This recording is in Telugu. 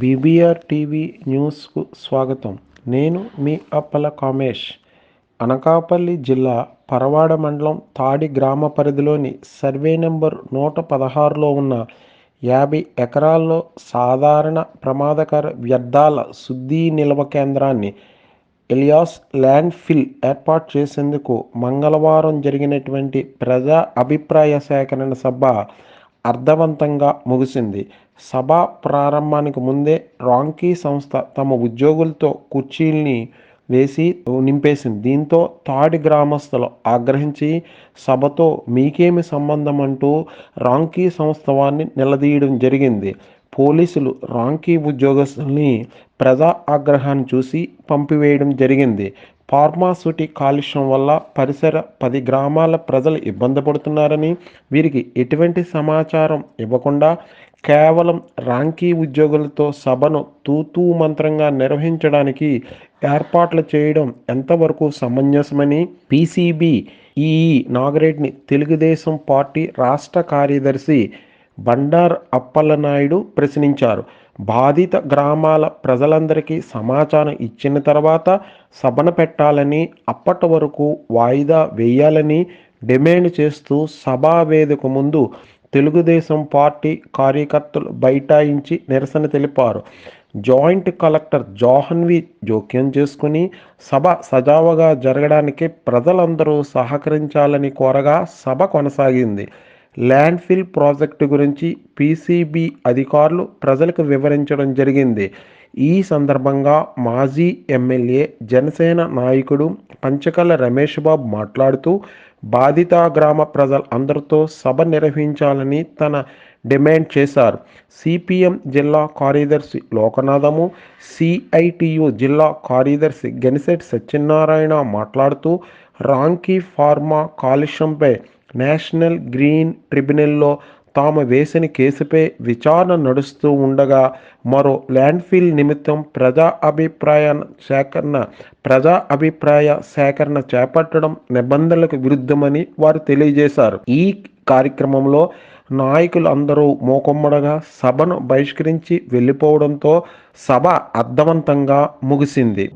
బీబీఆర్ టీవీ న్యూస్కు స్వాగతం. నేను మీ అప్పల కామేష్. అనకాపల్లి జిల్లా పరవాడ మండలం తాడి గ్రామ పరిధిలోని సర్వే నెంబర్ నూట పదహారులో ఉన్న యాభై ఎకరాల్లో సాధారణ ప్రమాదకర వ్యర్థాల శుద్ధి నిల్వ కేంద్రాన్ని ఎలియాస్ ల్యాండ్ ఫిల్ ఏర్పాటు చేసేందుకు మంగళవారం జరిగినటువంటి ప్రజా అభిప్రాయ సేకరణ సభ అర్థవంతంగా ముగిసింది. సభ ప్రారంభానికి ముందే రాంకీ సంస్థ తమ ఉద్యోగులతో కుర్చీల్ని వేసి నింపేసింది. దీంతో తాడి గ్రామస్తులు ఆగ్రహించి సభతో మీకేమి సంబంధం అంటూ రాంకీ సంస్థ వారిని నిలదీయడం జరిగింది. పోలీసులు రాంకీ ఉద్యోగస్తుల్ని ప్రజా ఆగ్రహాన్ని చూసి పంపివేయడం జరిగింది. ఫార్మాసిటీ కాలుష్యం వల్ల పరిసర పది గ్రామాల ప్రజలు ఇబ్బంది పడుతున్నారని వీరికి ఎటువంటి సమాచారం ఇవ్వకుండా కేవలం రాంకీ ఉద్యోగులతో సభను తూతూ మంత్రంగా నిర్వహించడానికి ఏర్పాట్లు చేయడం ఎంతవరకు సమంజసమని పీసీబీ ఈ నాగరేట్ని తెలుగుదేశం పార్టీ రాష్ట్ర కార్యదర్శి బండార్ అప్పలనాయుడు ప్రశ్నించారు. బాధిత గ్రామాల ప్రజలందరికీ సమాచారం ఇచ్చిన తర్వాత సభను పెట్టాలని అప్పటి వరకు వాయిదా వేయాలని డిమాండ్ చేస్తూ సభా వేదిక ముందు తెలుగుదేశం పార్టీ కార్యకర్తలు బైఠాయించి నిరసన తెలిపారు. జాయింట్ కలెక్టర్ జోహన్వి జోక్యం చేసుకుని సభ సజావుగా జరగడానికి ప్రజలందరూ సహకరించాలని కోరగా సభ కొనసాగింది. ల్యాండ్ఫిల్ ప్రాజెక్టు గురించి పీసీబీ అధికారులు ప్రజలకు వివరించడం జరిగింది. ఈ సందర్భంగా మాజీ ఎమ్మెల్యే జనసేన నాయకుడు పంచకల రమేష్ బాబు మాట్లాడుతూ బాధిత గ్రామ ప్రజల అందరితో సభ నిర్వహించాలని తన డిమాండ్ చేశారు. సిపిఎం జిల్లా కార్యదర్శి లోకనాథము సిఐటియు జిల్లా కార్యదర్శి గెనిసెట్ సత్యనారాయణ మాట్లాడుతూ రాంకీ ఫార్మా కాలుష్యంపై నేషనల్ గ్రీన్ ట్రిబ్యునల్లో తాము వేసిన కేసుపై విచారణ నడుస్తూ ఉండగా మరో ల్యాండ్ఫిల్ నిమిత్తం ప్రజా అభిప్రాయ సేకరణ ప్రజా అభిప్రాయ సేకరణ చేపట్టడం నిబంధనలకు విరుద్ధమని వారు తెలియజేశారు. ఈ కార్యక్రమంలో నాయకులు అందరూ మోకొమ్మడగా సభను బహిష్కరించి వెళ్ళిపోవడంతో సభ అర్థవంతంగా ముగిసింది.